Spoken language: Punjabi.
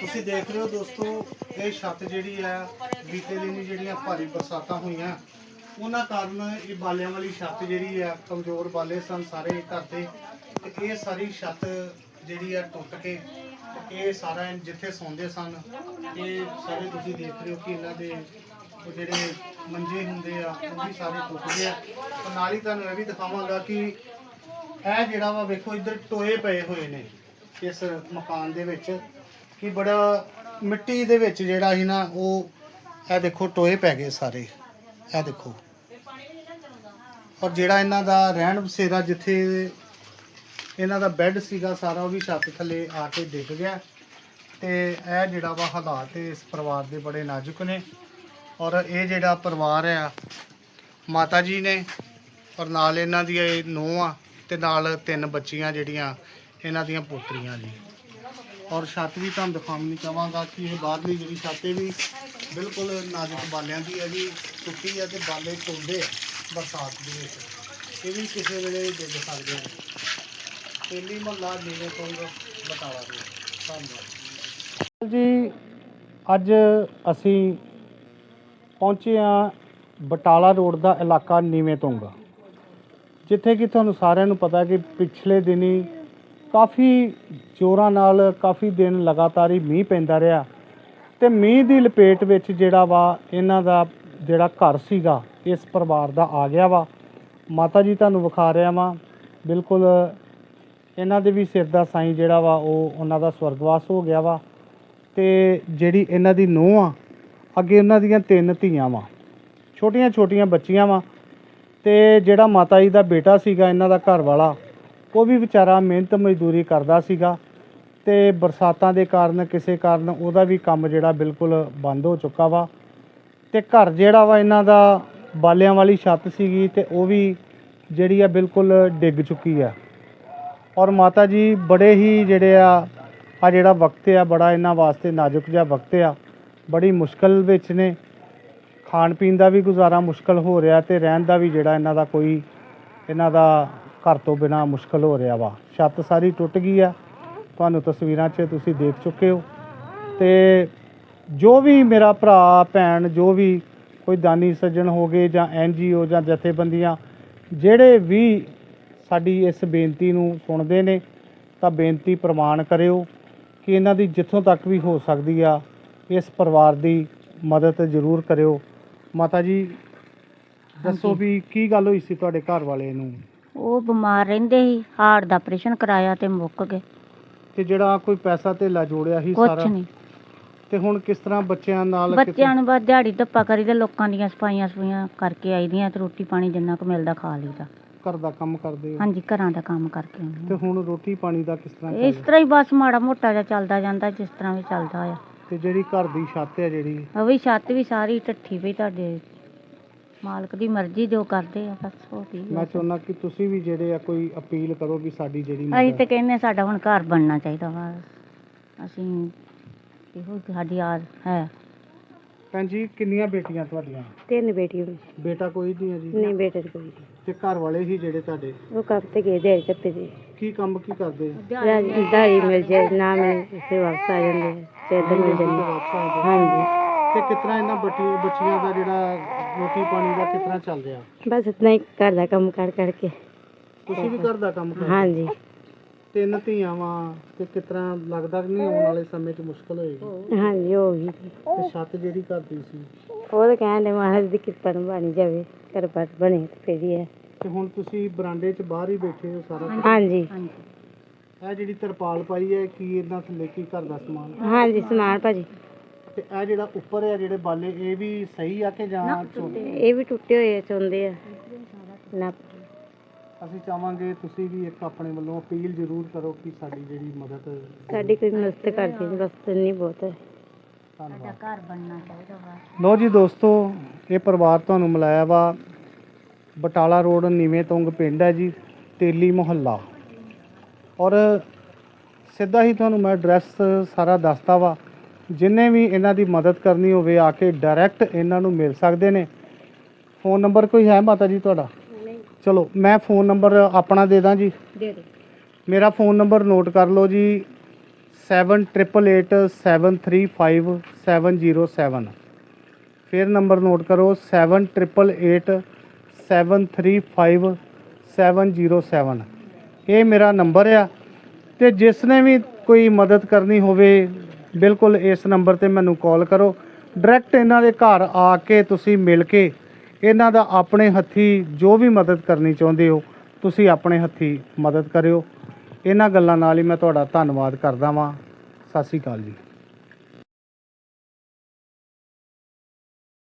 ਤੁਸੀਂ ਦੇਖ ਰਹੇ ਹੋ ਦੋਸਤੋ, ਇਹ ਛੱਤ ਜਿਹੜੀ ਹੈ, ਬੀਤੇ ਦਿਨ ਜਿਹੜੀਆਂ ਭਾਰੀ ਬਰਸਾਤਾਂ ਹੋਈਆਂ। ਉਹਨਾਂ ਕਾਰਨ ਇਹ ਬਾਲਿਆਂ ਵਾਲੀ ਛੱਤ ਜਿਹੜੀ ਹੈ, ਕਮਜ਼ੋਰ ਬਾਲੇ ਸਨ ਸਾਰੇ ਘਰ ਦੇ। ਤੇ ਇਹ ਸਾਰੀ ਛੱਤ ਜਿਹੜੀ ਆ ਟੁੱਟ ਕੇ ਇਹ ਸਾਰਾ ਜਿੱਥੇ ਸੌਂਦੇ ਸਨ, ਇਹ ਸਾਰੇ ਤੁਸੀਂ ਦੇਖ ਰਹੇ ਹੋ ਕਿ ਇਹਨਾਂ ਦੇ ਜਿਹੜੇ ਮੰਜੇ ਹੁੰਦੇ ਆ, ਉਹ ਵੀ ਸਾਰੇ ਟੁੱਟ ਗਏ ਆ। ਤੇ ਨਾਲ ਹੀ ਤੁਹਾਨੂੰ ਇਹ ਵੀ ਦਿਖਾਵਾਂਗਾ ਕਿ ਇਹ ਜਿਹੜਾ ਵਾ ਵੇਖੋ, ਇੱਧਰ ਟੋਏ ਪਏ ਹੋਏ ਨੇ। ਇਸ ਮਕਾਨ ਦੇ ਵਿੱਚ ਕਿ ਬੜਾ ਮਿੱਟੀ ਦੇ ਵਿੱਚ ਜਿਹੜਾ ਸੀ ਨਾ, ਉਹ ਇਹ ਦੇਖੋ ਟੋਏ ਪੈ ਗਏ ਸਾਰੇ। ਇਹ ਦੇਖੋ। ਔਰ ਜਿਹੜਾ ਇਹਨਾਂ ਦਾ ਰਹਿਣ ਬਸੇਰਾ ਜਿੱਥੇ ਇਹਨਾਂ ਦਾ ਬੈੱਡ ਸੀਗਾ, ਸਾਰਾ ਉਹ ਵੀ ਛੱਤ ਥੱਲੇ ਆ ਕੇ ਡਿੱਗ ਗਿਆ। ਤੇ ਇਹ ਜਿਹੜਾ ਵਾ ਹਾਲਾਤ ਇਸ ਪਰਿਵਾਰ ਦੇ ਬੜੇ ਨਾਜ਼ੁਕ ਨੇ। ਔਰ ਇਹ ਜਿਹੜਾ ਪਰਿਵਾਰ ਆ, ਮਾਤਾ ਜੀ ਨੇ, ਔਰ ਨਾਲ ਇਹਨਾਂ ਦੀ ਇਹ ਨੂੰਹ ਆ, ਤੇ ਨਾਲ ਤਿੰਨ ਬੱਚੀਆਂ ਜਿਹੜੀਆਂ ਇਹਨਾਂ ਦੀਆਂ ਪੋਤਰੀਆਂ ਜੀ। ਔਰ ਛੱਤ ਵੀ ਤੁਹਾਨੂੰ ਦਿਖਾਉਣੀ ਚਾਹਾਂਗਾ ਕਿ ਇਹ ਬਾਹਰਲੀ ਜਿਹੜੀ ਛੱਤ ਇਹ ਵੀ ਬਿਲਕੁਲ ਨਾਜ਼ੁਕ ਬਾਲਿਆਂ ਦੀ ਹੈ ਜੀ। ਟੁੱਟੀ ਹੈ ਤੇ ਬਾਲੇ ਟੁੱਟਦੇ ਆ ਬਰਸਾਤ ਦੇ ਵਿੱਚ। ਇਹ ਵੀ ਕਿਸੇ ਵੇਲੇ ਡਿੱਗ ਸਕਦੇ ਆ। ਪਹਿਲੀ ਮਹੱਲਾ ਨੀਵੇਂ ਤੋਂ ਬਟਾਲਾ ਦੇ ਧੰਨਵਾਦ। ਜੀ, ਅੱਜ ਅਸੀਂ ਪਹੁੰਚੇ ਆ ਬਟਾਲਾ ਰੋਡ ਦਾ ਇਲਾਕਾ ਨੀਵੇਂ ਤੋਂਗਾ। ਜਿੱਥੇ ਕਿ ਤੁਹਾਨੂੰ ਸਾਰਿਆਂ ਨੂੰ ਪਤਾ ਕਿ ਪਿਛਲੇ ਦਿਨੀ ਕਾਫੀ ਜ਼ੋਰਾਂ ਨਾਲ, ਕਾਫੀ ਦਿਨ ਲਗਾਤਾਰ ਹੀ ਮੀਂਹ ਪੈਂਦਾ ਰਿਹਾ। ਤੇ ਮੀਂਹ ਦੀ ਲਪੇਟ ਵਿੱਚ ਜਿਹੜਾ ਵਾ, ਇਹਨਾਂ ਦਾ ਜਿਹੜਾ ਘਰ ਸੀਗਾ, ਇਸ ਪਰਿਵਾਰ ਦਾ ਆ ਗਿਆ ਵਾ। ਮਾਤਾ ਜੀ ਤੁਹਾਨੂੰ ਵਿਖਾ ਰਿਹਾ ਵਾਂ। ਬਿਲਕੁਲ ਇਹਨਾਂ ਦੇ ਵੀ ਸਿਰ ਦਾ ਸਾਈਂ ਜਿਹੜਾ ਵਾ, ਉਹ ਉਹਨਾਂ ਦਾ ਸਵਰਗਵਾਸ ਹੋ ਗਿਆ ਵਾ। ਤੇ ਜਿਹੜੀ ਇਹਨਾਂ ਦੀ ਨੂੰਹ ਆ, ਅੱਗੇ ਉਹਨਾਂ ਦੀਆਂ ਤਿੰਨ ਧੀਆਂ ਵਾ। ਛੋਟੀਆਂ ਛੋਟੀਆਂ ਬੱਚੀਆਂ ਵਾ। ਤੇ ਜਿਹੜਾ ਮਾਤਾ ਜੀ ਦਾ ਬੇਟਾ ਸੀਗਾ, ਇਹਨਾਂ ਦਾ ਘਰ ਵਾਲਾ ਉਹ ਵੀ ਵਿਚਾਰਾ ਮਿਹਨਤ ਮਜ਼ਦੂਰੀ ਕਰਦਾ ਸੀਗਾ ਤੇ ਬਰਸਾਤਾਂ ਦੇ ਕਾਰਨ, ਕਿਸੇ ਕਾਰਨ ਉਹਦਾ ਵੀ ਕੰਮ ਜਿਹੜਾ ਬਿਲਕੁਲ ਬੰਦ ਹੋ ਚੁੱਕਾ ਵਾ। ਤੇ ਘਰ ਜਿਹੜਾ ਵਾ ਇਹਨਾਂ ਦਾ ਬਾਲਿਆਂ ਵਾਲੀ ਛੱਤ ਸੀਗੀ ਤੇ ਉਹ ਵੀ ਜਿਹੜੀ ਆ ਬਿਲਕੁਲ ਡਿੱਗ ਚੁੱਕੀ ਆ। ਔਰ ਮਾਤਾ ਜੀ ਬੜੇ ਹੀ ਜਿਹੜੇ ਆ ਆ ਜਿਹੜਾ ਵਕਤ ਆ, ਬੜਾ ਇਹਨਾਂ ਵਾਸਤੇ ਨਾਜ਼ੁਕ ਜਿਹਾ ਵਕਤ ਆ। ਬੜੀ ਮੁਸ਼ਕਲ ਵਿੱਚ ਨੇ। ਖਾਣ ਪੀਣ ਦਾ ਵੀ ਗੁਜ਼ਾਰਾ ਮੁਸ਼ਕਲ ਹੋ ਰਿਹਾ ਤੇ ਰਹਿਣ ਦਾ ਵੀ ਜਿਹੜਾ ਇਹਨਾਂ ਦਾ ਕੋਈ, ਇਹਨਾਂ ਦਾ ਘਰ ਤੋਂ ਬਿਨਾ ਮੁਸ਼ਕਲ ਹੋ ਰਿਹਾ ਵਾ। ਛੱਤ ਸਾਰੀ ਟੁੱਟ ਗਈ ਆ। ਤੁਹਾਨੂੰ ਤਸਵੀਰਾਂ 'ਚ ਤੁਸੀਂ ਦੇਖ ਚੁੱਕੇ ਹੋ। ਤੇ ਜੋ ਵੀ ਮੇਰਾ ਭਰਾ ਭੈਣ ਜੋ ਵੀ ਕੋਈ ਦਾਨੀ ਸੱਜਣ ਹੋਗੇ ਜਾਂ ਐਨਜੀਓ ਜਾਂ ਜਥੇਬੰਦੀਆਂ ਜਿਹੜੇ ਵੀ ਸਾਡੀ ਇਸ ਬੇਨਤੀ ਨੂੰ ਸੁਣਦੇ ਨੇ ਤਾਂ ਬੇਨਤੀ ਪ੍ਰਮਾਣ ਕਰਿਓ ਕਿ ਇਹਨਾਂ ਦੀ ਜਿੱਥੋਂ ਤੱਕ ਵੀ ਹੋ ਸਕਦੀ ਆ ਇਸ ਪਰਿਵਾਰ ਦੀ ਮਦਦ ਜ਼ਰੂਰ ਕਰਿਓ। ਮਾਤਾ ਜੀ ਦੱਸੋ ਵੀ ਕੀ ਗੱਲ ਹੋਈ ਸੀ ਤੁਹਾਡੇ ਘਰ ਵਾਲੇ ਨੂੰ? ਉਹ ਬਿਮਾਰ ਰਹਿੰਦੇ ਸੀ ਹਾਰਟ ਦਾ ਆਪਰੇਸ਼ਨ ਕਰਾਇਆ ਤੇ ਮੁੱਕ ਗਏ। ਤੇ ਜਿਹੜਾ ਕੋਈ ਪੈਸਾ ਧੇਲਾ ਜੋੜਿਆ ਸੀ ਕੁਛ ਸਾਰਾ ਨਹੀਂ। ਤੇ ਹੁਣ ਕਿਸ ਤਰ੍ਹਾਂ ਬੱਚਿਆਂ ਨਾਲ ਬੱਚਿਆਂ ਨੂੰ ਬਸ ਦਿਹਾੜੀ ਧੱਪਾ ਕਰੀਦਾ ਲੋਕਾਂ ਦੀਆਂ ਸਫਾਈਆਂ ਸਫਾਈਆਂ ਕਰਕੇ ਆਈਦੀਆਂ ਤੇ ਰੋਟੀ ਪਾਣੀ ਜਿੰਨਾ ਕੁ ਮਿਲਦਾ ਖਾ ਲਈਦਾ। ਘਰ ਦਾ ਕੰਮ ਕਰਦੇ ਹੋ? ਹਾਂਜੀ ਘਰਾਂ ਦਾ ਕੰਮ ਕਰਕੇ ਆਉਂਦੇ ਤੇ ਹਾਂ। ਹੁਣ ਰੋਟੀ ਪਾਣੀ ਦਾ ਕਿਸ ਤਰ੍ਹਾਂ ਇਸ ਚੱਲਦਾ ਤਰ੍ਹਾਂ ਹੀ ਬਸ ਮਾੜਾ ਮੋਟਾ ਜਿਹਾ ਚੱਲਦਾ ਜਾਂਦਾ ਜਿਸ ਤਰ੍ਹਾਂ ਵੀ ਚੱਲਦਾ ਆ। ਤੇ ਜਿਹੜੀ ਘਰ ਦੀ ਛੱਤ ਹੈ ਜਿਹੜੀ? ਉਹ ਵੀ ਛੱਤ ਵੀ ਸਾਰੀ ਢੱਠੀ ਪਈ ਤੁਹਾਡੇ ਮਾਲਕ ਦੀ ਮਰਜ਼ੀ ਜੋ ਕਰਦੇ ਆ ਬਸ ਉਹ ਕੀ ਮੈਂ ਚਾਹੁੰਦਾ ਕਿ ਤੁਸੀਂ ਵੀ ਜਿਹੜੇ ਆ ਕੋਈ ਅਪੀਲ ਕਰੋ ਕਿ ਸਾਡੀ ਜਿਹੜੀ ਅਸੀਂ ਤੇ ਕਹਿੰਦੇ ਸਾਡਾ ਹੁਣ ਘਰ ਬਣਨਾ ਚਾਹੀਦਾ ਵਾ। ਅਸੀਂ ਇਹੋ ਸਾਡੀ ਆਸ ਹੈ। ਭੈਣ ਜੀ ਕਿੰਨੀਆਂ ਬੇਟੀਆਂ ਤੁਹਾਡੀਆਂ? ਤਿੰਨ ਬੇਟੀਆਂ। ਬੇਟਾ ਕੋਈ ਨਹੀਂ ਹੈ ਜੀ? ਨਹੀਂ ਬੇਟੇ ਕੋਈ ਤੇ ਘਰ ਵਾਲੇ ਹੀ ਜਿਹੜੇ ਤੁਹਾਡੇ? ਉਹ ਕੰਮ ਤੇ ਗਏ ਦਿਹਾੜੀ ਧੱਪੇ ਤੇ। ਕੀ ਕੰਮ ਕੀ ਕਰਦੇ? ਆ ਦਿਹਾੜੀ ਮਿਲ ਜਾਏ ਨਾ ਮਿਲੇ ਫਿਰ ਵਾਪਸ ਆ ਜਾਂਦੇ ਆ ਤੇ ਇੱਧਰ ਮਿਲ ਜਾਂਦੇ ਆ। ਹਾਂਜੀ। ਤੇ ਕਿਤਨਾ ਇਹਨਾਂ ਬੱਟੀ ਬੱਚੀਆਂ ਦਾ ਜਿਹੜਾ ਰੋਟੀ ਪਾਣੀ ਦਾ ਕਿਤਨਾ ਚੱਲ ਰਿਹਾ? ਬਸ ਇਤਨਾ ਹੀ ਘਰ ਦਾ ਕੰਮ ਕਰ ਕਰਕੇ। ਤੁਸੀਂ ਵੀ ਘਰ ਦਾ ਕੰਮ ਕਰਦੇ? ਹਾਂਜੀ। ਤਿੰਨ ਧੀਆਂ ਵਾਂ ਤੇ ਕਿਤਨਾ ਲੱਗਦਾ ਕਿ ਨਹੀਂ ਆਉਣ ਵਾਲੇ ਸਮੇਂ 'ਚ ਮੁਸ਼ਕਲ ਹੋਏਗੀ? ਹਾਂਜੀ ਹੋ ਗਈ। ਤੇ ਛੱਤ ਜਿਹੜੀ ਘਰ ਦੀ ਸੀ? ਉਹ ਤਾਂ ਕਹਿੰਦੇ ਮਹਾਰਾਜ ਦੀ ਕਿਰਪਾ ਨਾਲ ਬਣੀ ਜਾਵੇ ਘਰ ਬਾਰ ਬਣੇ ਤੇ ਫਿਰ ਹੀ ਹੈ। ਤੇ ਹੁਣ ਤੁਸੀਂ ਬਰਾਂਡੇ 'ਚ ਬਾਹਰ ਹੀ ਬੈਠੇ ਹੋ ਸਾਰਾ। ਹਾਂਜੀ। ਇਹ ਜਿਹੜੀ ਤਰਪਾਲ ਪਾਈ ਹੈ ਕੀ ਇਹਨਾਂ ਥੱਲੇ ਕੀ ਘਰ ਦਾ ਸਮਾਨ? ਹਾਂਜੀ ਸਮਾਨ ਭਾਜੀ। ਤੇ ਇਹ ਜਿਹੜਾ ਉੱਪਰ ਹੈ ਜਿਹੜੇ ਬਾਲੇ ਇਹ ਵੀ ਸਹੀ ਆ ਕਿ ਜਾਂ? ਇਹ ਵੀ ਟੁੱਟੇ ਹੋਏ ਚੁੰਦੇ ਆ। ਨਾ ਅਸੀਂ ਚਾਹਾਂਗੇ ਤੁਸੀਂ ਵੀ ਇੱਕ ਆਪਣੇ ਵੱਲੋਂ ਅਪੀਲ ਜ਼ਰੂਰ ਕਰੋ ਕਿ ਸਾਡੀ ਜਿਹੜੀ ਮਦਦ ਸਾਡੀ ਕੋਈ ਮਦਦ ਕਰ ਦੇ ਬਸ ਨਹੀਂ ਬਹੁਤ ਹੈ। ਧੰਨਵਾਦ। ਘਰ ਬਣਨਾ ਚਾਹੀਦਾ ਵਾ। ਲੋ ਜੀ ਦੋਸਤੋ ਇਹ ਪਰਿਵਾਰ ਤੁਹਾਨੂੰ ਮਿਲਾਇਆ ਵਾ। ਬਟਾਲਾ ਰੋਡ ਨੀਵੇਂ ਤੁੰਗ ਪਿੰਡ ਹੈ ਜੀ ਤੇਲੀ ਮੁਹੱਲਾ। ਔਰ ਸਿੱਧਾ ਹੀ ਤੁਹਾਨੂੰ ਮੈਂ ਐਡਰੈਸ ਸਾਰਾ ਦੱਸਤਾ ਵਾ। ਜਿੰਨੇ ਵੀ ਇਹਨਾਂ ਦੀ ਮਦਦ ਕਰਨੀ ਹੋਵੇ ਆ ਕੇ ਡਾਇਰੈਕਟ ਇਹਨਾਂ ਨੂੰ ਮਿਲ ਸਕਦੇ ਨੇ। ਫੋਨ ਨੰਬਰ ਕੋਈ ਹੈ ਮਾਤਾ ਜੀ ਤੁਹਾਡਾ? ਚਲੋ ਮੈਂ ਫੋਨ ਨੰਬਰ ਆਪਣਾ ਦੇ ਦਾਂ ਜੀ। ਦੇ ਦੇ ਮੇਰਾ ਫੋਨ ਨੰਬਰ ਨੋਟ ਕਰ ਲਓ ਜੀ। 7888735707 ਫਿਰ ਨੰਬਰ ਨੋਟ ਕਰੋ 7888735707 ਇਹ ਮੇਰਾ ਨੰਬਰ ਆ ਤੇ ਜਿਸ ਨੇ ਵੀ ਕੋਈ ਮਦਦ ਕਰਨੀ ਹੋਵੇ ਬਿਲਕੁਲ ਇਸ ਨੰਬਰ ਤੇ ਮੈਨੂੰ ਕਾਲ ਕਰੋ। ਡਾਇਰੈਕਟ ਇਹਨਾਂ ਦੇ ਘਰ ਆ ਕੇ ਤੁਸੀਂ ਮਿਲ ਕੇ ਇਹਨਾਂ ਦਾ ਆਪਣੇ ਹੱਥੀ ਜੋ ਵੀ ਮਦਦ ਕਰਨੀ ਚਾਹੁੰਦੇ ਹੋ, ਤੁਸੀਂ ਆਪਣੇ ਹੱਥੀ ਮਦਦ ਕਰਿਓ। ਇਹਨਾਂ ਗੱਲਾਂ ਨਾਲ ਹੀ ਮੈਂ ਤੁਹਾਡਾ ਧੰਨਵਾਦ ਕਰਦਾ ਵਾਂ। ਸਤਿ ਸ਼੍ਰੀ ਅਕਾਲ ਜੀ।